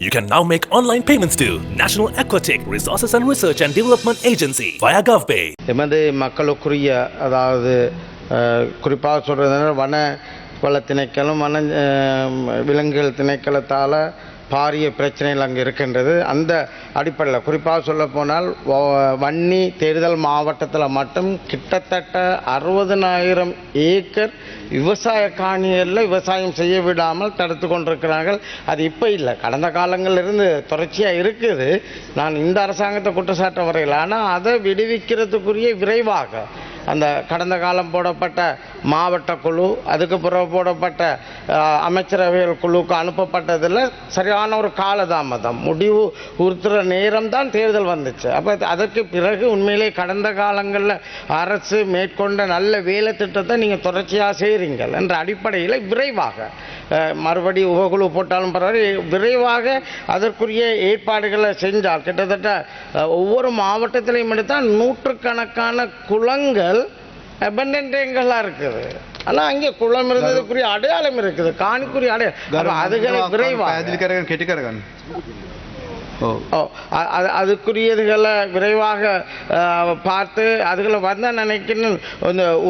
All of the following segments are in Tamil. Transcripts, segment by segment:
You can now make online payments to National Aquatic Resources and Research and Development Agency via GovPay. எமது மக்களுக்குரிய அதாவது குறிப்பாக சொல்கிறதுனா வன வள திணைக்களம் வன விலங்குகள் திணைக்களத்தால் பாரிய பிரச்சனைகள் அங்கே இருக்கின்றது. அந்த அடிப்படையில் குறிப்பாக சொல்ல போனால் வன்னி தேர்தல் மாவட்டத்தில் மட்டும் கிட்டத்தட்ட அறுபதனாயிரம் ஏக்கர் விவசாய காணிகளில் விவசாயம் செய்ய விடாமல் தடுத்து கொண்டிருக்கிறார்கள். அது இப்போ இல்லை. கடந்த காலங்களிலிருந்து தொடர்ச்சியாக இருக்குது. நான் இந்த அரசாங்கத்தை குற்றச்சாட்ட வரையில். ஆனால் அதை விடுவிக்கிறதுக்குரிய விரைவாக அந்த கடந்த காலம் போடப்பட்ட மாவட்ட குழு அதுக்கு பிறகு போடப்பட்ட அமைச்சரவைகள் குழுவுக்கு அனுப்பப்பட்டதில் சரியான ஒரு காலதாமதம். முடிவு உறுத்துற நேரம் தான் தேர்தல் வந்துச்சு. அப்போ அதற்கு பிறகு உண்மையிலே கடந்த காலங்களில் அரசு மேற்கொண்ட நல்ல வேலை திட்டத்தை நீங்கள் தொடர்ச்சியாக செய்கிறீங்க என்ற அடிப்படையில் விரைவாக மறுபடி உபகுழு போட்டாலும் பரவாயில்ல விரைவாக அதற்குரிய ஏற்பாடுகளை செஞ்சால் கிட்டத்தட்ட ஒவ்வொரு மாவட்டத்திலையும் எடுத்தால் நூற்றுக்கணக்கான குளங்கள் அபண்டன்டேங்களாக இருக்குது ஆனா அங்கே குளம் இருந்ததுக்குரிய அடையாளம் இருக்குது காணிக்குரிய அடையாளம் அதுகளை விரைவாக கேட்டுக்கிறேன் அதுக்குரியதுகளை விரைவாக பார்த்து அதுகளை வந்த நினைக்கின்னு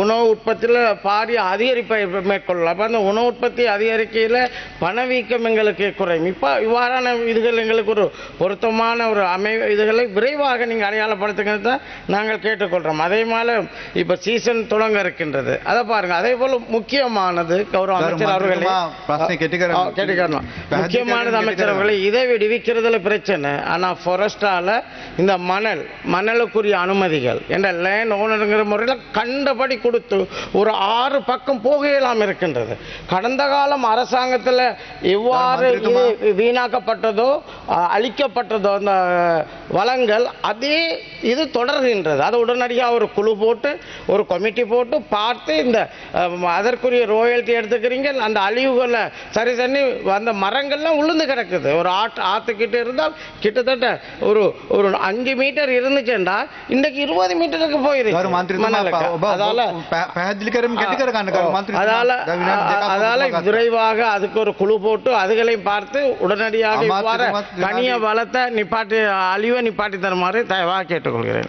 உணவு உற்பத்தியில் பாரிய அதிகரிப்பை மேற்கொள்ளலாம். அந்த உணவு உற்பத்தி அதிகரிக்கையில் பணவீக்கம் எங்களுக்கு குறையும். இப்போ இவ்வாறான இதுகள் எங்களுக்கு ஒரு பொருத்தமான ஒரு அமை இதுகளை விரைவாக நீங்கள் அடையாளப்படுத்துங்கிறது தான் நாங்கள் கேட்டுக்கொள்கிறோம் அதே மாதிரி இப்போ சீசன் தொடங்க இருக்கின்றது. அதை பாருங்கள் அதே போல் முக்கியமானது கௌரவ அமைச்சர் அவர்களே. கேட்டுக்கிறோம் முக்கியமானது அமைச்சர் அவர்களே இதை விடுவிக்கிறதுல பிரச்சனை. ஆனால் ஃபாரஸ்டால இந்த மணல் மணலுக்குரிய அனுமதிகள். என்ற லேண்ட் ஓனருங்கிற முறையில் கண்டபடி கொடுத்து ஒரு ஆறு பக்கம் போகையெல்லாம் இருக்கின்றது. கடந்த காலம் அரசாங்கத்தில் எவ்வாறு வீணாக்கப்பட்டதோ அழிக்கப்பட்டதோ அந்த வளங்கள் அதே இது தொடர்கின்றது. அதை உடனடியாக ஒரு குழு போட்டு ஒரு கமிட்டி போட்டு பார்த்து இந்த அதற்குரிய ரோயல்ட்டி எடுத்துக்கிறீங்க. அந்த அழிவுகளை சரி பண்ணி அந்த மரங்கள்லாம் உளுந்து கிடக்குது. ஒரு ஆற்று ஆற்றுக்கிட்ட இருந்தால் கிட்டத்தட்ட ஒரு ஒரு அஞ்சு மீட்டர் இருந்துச்சுண்டா இன்னைக்கு இருபது மீட்டருக்கு போயிருக்கு. அதால அதால அதால விரைவாக அதுக்கு ஒரு குழு போட்டு அதுகளையும் பார்த்து உடனடியாக கனிய வளத்தை நிப்பாட்டி அழிவை நிப்பாட்டி தருமாறு தயவாக கேட்டுக்கொள்கிறேன்.